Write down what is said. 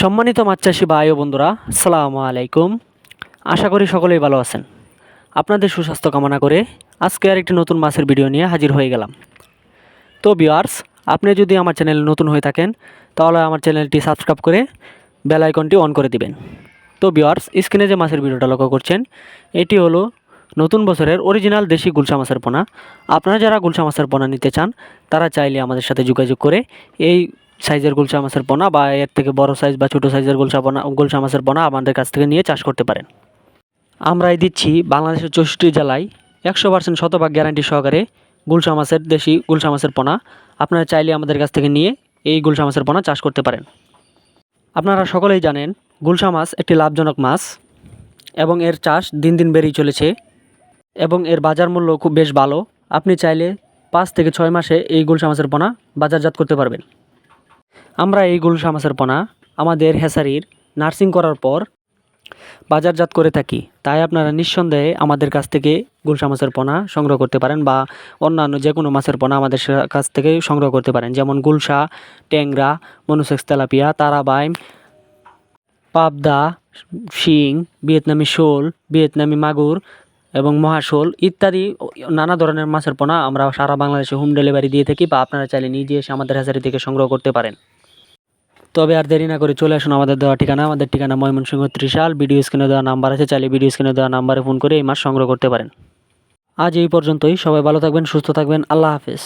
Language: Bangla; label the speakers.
Speaker 1: সম্মানিত মাছ চাষি ভাই ও বন্ধুরা, আসসালামু আলাইকুম। আশা করি সকলেই ভালো আছেন। আপনাদের সুস্বাস্থ্য কামনা করে আজকে আর একটি নতুন মাছের ভিডিও নিয়ে হাজির হয়ে গেলাম। তো বিয়ার্স আপনি যদি আমার চ্যানেল নতুন হয়ে থাকেন, তাহলে আমার চ্যানেলটি সাবস্ক্রাইব করে বেল আইকনটি অন করে দিবেন। তো বিয়ার্স স্ক্রিনে যে মাছের ভিডিওটা লক্ষ্য করছেন, এটি হলো নতুন বছরের অরিজিনাল দেশি গুলশা মাছের পোনা। আপনারা যারা গুলশা মাছের পোনা নিতে চান, তারা চাইলে আমাদের সাথে যোগাযোগ করে এই সাইজের গুলশা মাছের পোনা বা এর থেকে বড় সাইজ বা ছোটো সাইজের গুলশা পোনা গুলশা মাছের পোনা আমাদের কাছ থেকে নিয়ে চাষ করতে পারেন। আমরাই দিচ্ছি বাংলাদেশের চৌষট্টি জেলায় একশো পার্সেন্ট শতভাগ গ্যারান্টি সহকারে গুলশা মাছের, দেশি গুলশা মাছের পোনা। আপনারা চাইলে আমাদের কাছ থেকে নিয়ে এই গুলশা মাছের পোনা চাষ করতে পারেন। আপনারা সকলেই জানেন গুলশা মাছ একটি লাভজনক মাছ এবং এর চাষ দিন দিন বেড়েই চলেছে এবং এর বাজার মূল্য খুব বেশ ভালো। আপনি চাইলে পাঁচ থেকে ছয় মাসে এই গুলশা মাছের পোনা বাজারজাত করতে পারবেন। আমরা এই গুলশা মাছের পোনা আমাদের হেসারির নার্সিং করার পর বাজারজাত করে থাকি। তাই আপনারা নিঃসন্দেহে আমাদের কাছ থেকে গুলশা মাছের পোনা সংগ্রহ করতে পারেন বা অন্যান্য যে কোনো মাছের পোনা আমাদের কাছ থেকে সংগ্রহ করতে পারেন। যেমন গুলশা, ট্যাংরা, মনুসেক্স তেলাপিয়া, তারাবাইম, পাবদা, শিং, ভিয়েতনামি শোল, ভিয়েতনামি মাগুর এবং মহাশোল ইত্যাদি নানা ধরনের মাছের পোনা আমরা সারা বাংলাদেশে হোম ডেলিভারি দিয়ে থাকি বা আপনারা চাইলে নিজে এসে আমাদের হাজারি থেকে সংগ্রহ করতে পারেন। তবে আর দেরি না করে চলে আসুন আমাদের দেওয়া ঠিকানা। আমাদের ঠিকানা ময়মনসিংহ ত্রিশাল ভিডিও স্ক্রিনে দেওয়া নাম্বার আছে, চাইলে ভিডিও স্ক্রিনে দেওয়া নাম্বারে ফোন করে এই মাছ সংগ্রহ করতে পারেন। আজ এই পর্যন্তই, সবাই ভালো থাকবেন, সুস্থ থাকবেন, আল্লাহ হাফেজ।